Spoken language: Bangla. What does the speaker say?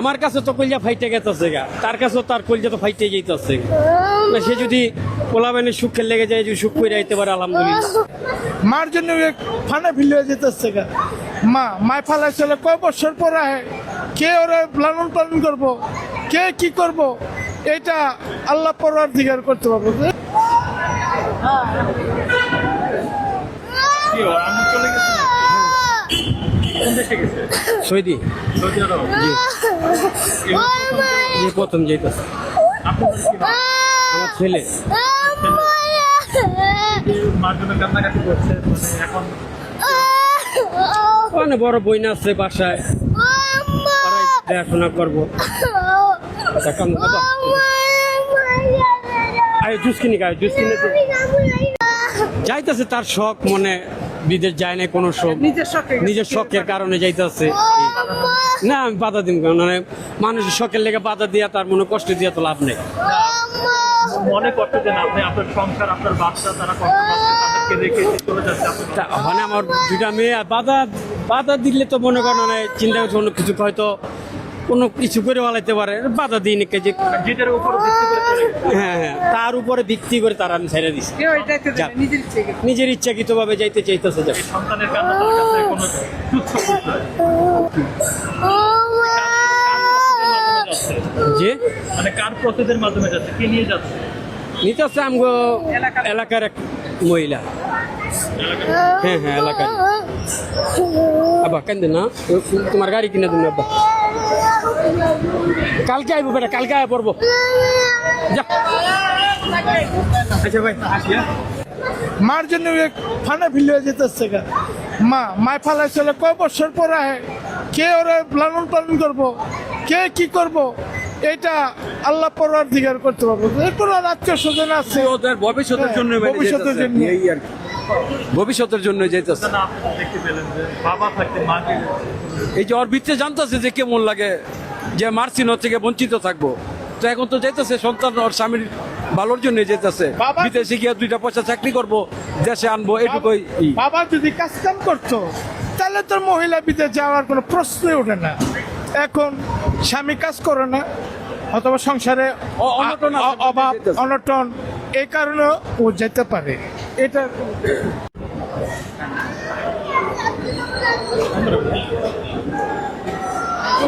আমার কাছে তো কলজা ফাইটে গেতেছে গা। তার কাছে তার কলজা তো ফাইটে যেতেছে সে যদি পোলাবেনের সুখের লেগে যায়, যদি সুখ করে আইতে পারে, আলহামদুলিল্লাহ। মার জন্য ফানে ফিলে যেতেছে গা। মা মায় ফালাই চলে কয় বছর পর আহে? কে ওরা লালন পালন করব? কে কি করব? এটা আল্লাহ পরার দিগার করতে পারব সৈদি। যে প্রথম আমার ছেলে। মানে বড় বইনা আছে বাসায়। দেখাশোনা করব। তা কাম- বাবা, আয় জুস কিনি খায় জুস কিনে। যাইতেছে তার শখ মনে বিদেশ যায় না কোনো শখ। নিজের শখে নিজের শখের কারণে যাইতেছে। না আমি বাধা দিব মানে মানুষের শখের লেগে বাধা দিয়া তার মনে কষ্ট দিয়া তো লাভ নেই। মনে করতে দেন আপনি আপনার সংসার আপনার বাচ্চা তারা কষ্ট পাচ্ছে তাদেরকে রেখে চলে যাচ্ছে আপনি তা আমার দুটা মেয়ে বাধা বাধা দিলে তো মনে করেন মানে চিন্তা করছে অন্য কিছু হয়তো কোনো কিছু করে বলাইতে পারে বাধা দিই নাকি যে হ্যাঁ হ্যাঁ তার উপরে ভিত্তি করে তারা আমি ছেড়ে দিচ্ছে। নিজের ইচ্ছে নিজের ইচ্ছাকৃত ভাবে যাইতে চাইতেছে যাচ্ছে যে মানে কার প্রসেসের মাধ্যমে যাচ্ছে? কে নিয়ে যাচ্ছে? নিতে আমগো এলাকার। এক মহিলা। হ্যাঁ হ্যাঁ এলাকার। আব্বা কেন না? তোমার গাড়ি কিনে দিন আব্বা। কালকে আইবো বেটা কালকে আয় পড়ব। আচ্ছা ভাই হ্যাঁ? মার জন্য ফানে ফিলে যেতেছে গা। মা মায় ফালাই চলে কয় বছর পর আহে? কে ওরা লালন পালন করব? কে কি করব? এটা আল্লাহ পরার দিগার করতে পারব। কোনো আত্মীয় স্বজন আছে। ওদের ভবিষ্যতের হ্যাঁ, জন্য ভবিষ্যতের জন্য। এই আর ভবিষ্যতের জন্য যাইতেছে না আপনি দেখতে পেলেন যে বাবা থাকতে মাকে এই যে ওর ভিতরে জানতেছে যে কেমন লাগে যে মার্সিন গিয়ে বঞ্চিত থাকব। তো এখন তো যেতেছে সন্তান ওর স্বামীর ভালোর জন্য যেতেছে বিদেশে গিয়ে দুইটা পয়সা চাকরি করব দেশে আনব এটুকুই। বাবা যদি কাজ কাম করতো তাহলে তোর মহিলা বিদেশ যাওয়ার কোনো প্রশ্নই ওঠে না। এখন স্বামী কাজ করে না অথবা সংসারে অভাব অনটন এই কারণে ও যেতে পারে। এটা